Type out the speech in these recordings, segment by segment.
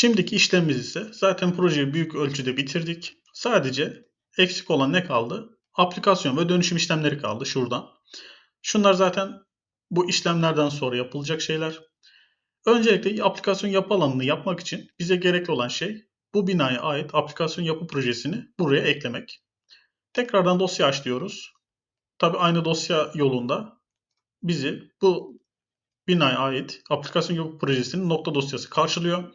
Şimdiki işlemimiz ise zaten projeyi büyük ölçüde bitirdik. Sadece eksik olan ne kaldı? Aplikasyon ve dönüşüm işlemleri kaldı şuradan. Şunlar zaten bu işlemlerden sonra yapılacak şeyler. Öncelikle aplikasyon yapı alanını yapmak için bize gerekli olan şey bu binaya ait aplikasyon yapı projesini buraya eklemek. Tekrardan dosya aç diyoruz. Tabi aynı dosya yolunda bizi bu binaya ait aplikasyon yapı projesinin nokta dosyası karşılıyor.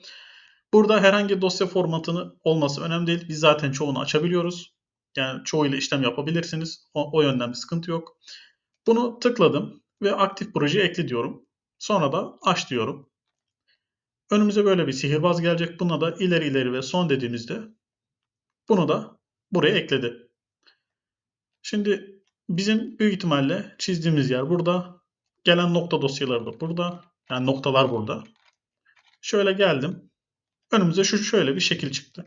Burada herhangi dosya formatını olması önemli değil. Biz zaten çoğunu açabiliyoruz. Yani çoğuyla işlem yapabilirsiniz. O, o yönden bir sıkıntı yok. Bunu tıkladım ve aktif proje ekle diyorum. Sonra da aç diyorum. Önümüze böyle bir sihirbaz gelecek. Buna da ileri ileri ve son dediğimizde bunu da buraya ekledi. Şimdi bizim büyük ihtimalle çizdiğimiz yer burada. Gelen nokta dosyaları da burada. Yani noktalar burada. Şöyle geldim. Önümüze şu şöyle bir şekil çıktı.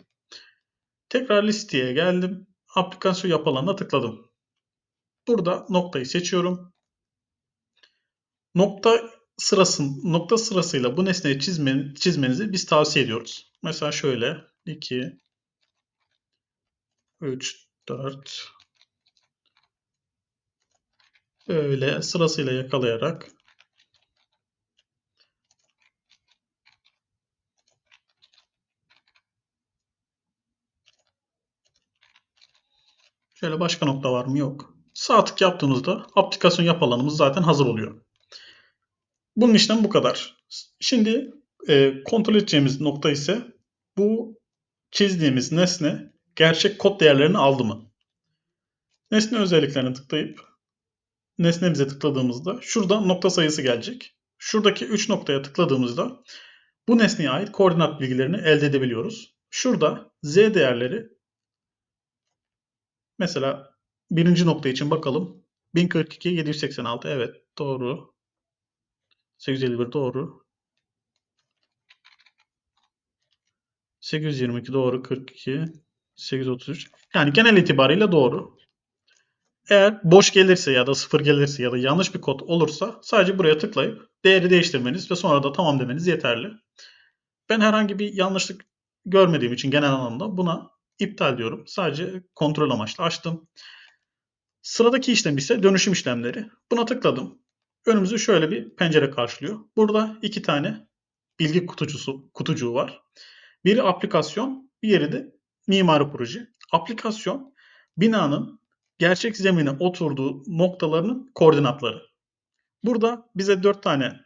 Tekrar listeye geldim. Aplikasyon yap alanına tıkladım. Burada noktayı seçiyorum. Nokta sırasın nokta sırasıyla bu nesneyi çizmen, çizmenizi biz tavsiye ediyoruz. Mesela şöyle 2 3 4 böyle sırasıyla yakalayarak Şöyle başka nokta var mı? Yok. Sağ tık yaptığımızda aplikasyon yap alanımız zaten hazır oluyor. Bunun işlemi bu kadar. Şimdi e, kontrol edeceğimiz nokta ise bu çizdiğimiz nesne gerçek kod değerlerini aldı mı? Nesne özelliklerine tıklayıp nesnemize tıkladığımızda şurada nokta sayısı gelecek. Şuradaki 3 noktaya tıkladığımızda bu nesneye ait koordinat bilgilerini elde edebiliyoruz. Şurada z değerleri mesela birinci nokta için bakalım. 1042, 786 evet doğru. 851 doğru. 822 doğru. 42. 833. Yani genel itibariyle doğru. Eğer boş gelirse ya da sıfır gelirse ya da yanlış bir kod olursa sadece buraya tıklayıp değeri değiştirmeniz ve sonra da tamam demeniz yeterli. Ben herhangi bir yanlışlık görmediğim için genel anlamda buna iptal diyorum. Sadece kontrol amaçlı açtım. Sıradaki işlem ise dönüşüm işlemleri. Buna tıkladım önümüzü şöyle bir pencere karşılıyor. Burada iki tane bilgi kutucusu, kutucuğu var. Biri aplikasyon, diğeri de mimari proje. Aplikasyon binanın gerçek zemine oturduğu noktalarının koordinatları. Burada bize dört tane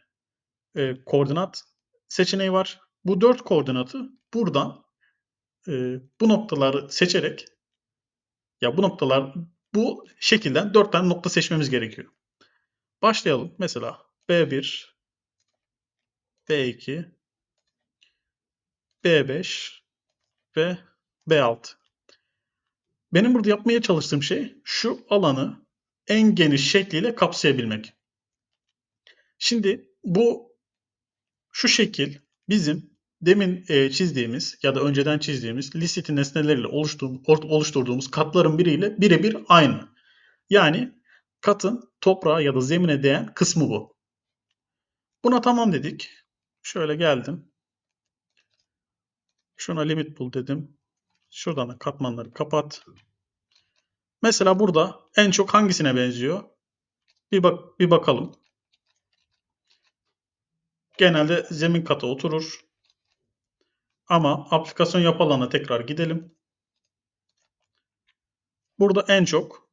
e, koordinat seçeneği var. Bu dört koordinatı buradan e, bu noktaları seçerek ya bu noktalar bu şekilden dört tane nokta seçmemiz gerekiyor. Başlayalım. Mesela B1, B2, B5 ve B6. Benim burada yapmaya çalıştığım şey şu alanı en geniş şekliyle kapsayabilmek. Şimdi bu şu şekil bizim demin e, çizdiğimiz ya da önceden çizdiğimiz lisiti nesneleriyle oluşturduğumuz katların biriyle birebir aynı. Yani katın toprağa ya da zemine değen kısmı bu. Buna tamam dedik. Şöyle geldim. Şuna limit bul dedim. Şuradan da katmanları kapat. Mesela burada en çok hangisine benziyor? Bir bak bir bakalım. Genelde zemin katı oturur. Ama aplikasyon yapı tekrar gidelim. Burada en çok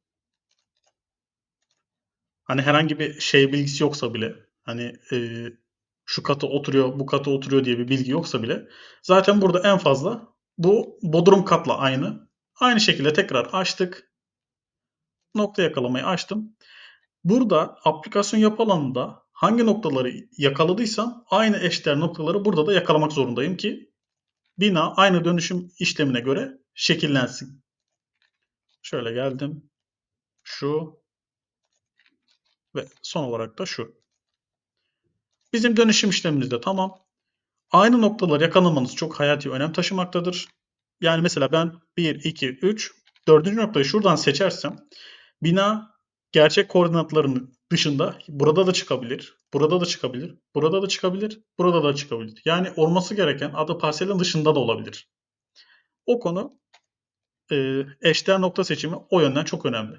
Hani herhangi bir şey bilgisi yoksa bile hani e, şu katı oturuyor, bu katı oturuyor diye bir bilgi yoksa bile zaten burada en fazla bu bodrum katla aynı. Aynı şekilde tekrar açtık. Nokta yakalamayı açtım. Burada aplikasyon yapı alanında hangi noktaları yakaladıysam aynı eşdeğer noktaları burada da yakalamak zorundayım ki bina aynı dönüşüm işlemine göre şekillensin. Şöyle geldim. Şu ve son olarak da şu. Bizim dönüşüm işlemimiz de tamam. Aynı noktaları yakalamanız çok hayati önem taşımaktadır. Yani mesela ben 1, 2, 3, dördüncü noktayı şuradan seçersem bina gerçek koordinatlarını dışında burada da çıkabilir, burada da çıkabilir, burada da çıkabilir, burada da çıkabilir. Yani olması gereken adı parselin dışında da olabilir. O konu eşdeğer nokta seçimi o yönden çok önemli.